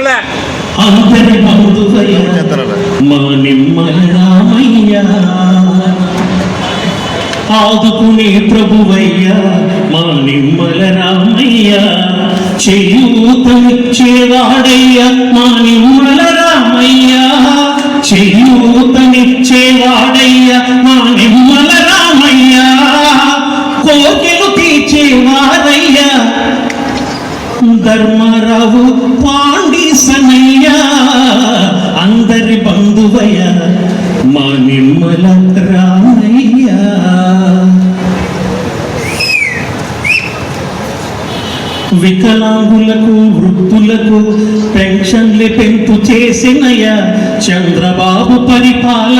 తరలే అందరి మా నిమ్మల రామయ్యా. ఆదుకునే ప్రభువయ్యా మా నిమ్మల రామయ్యా. చేయూతనిచ్చేవాడయ్యా మా నిమ్మల రామయ్యా. చేయూతనిచ్చేవాడయ్యా మా నిమ్మల రామయ్యా. కోకిలు తీర్చేవారయ్యా ధర్మరావు బంధువయ్య మా నిమ్మల రామయ్య. వికలాంగులకు వృద్ధులకు పెన్షన్లు పెంపు చేసినయ చంద్రబాబు పరిపాలన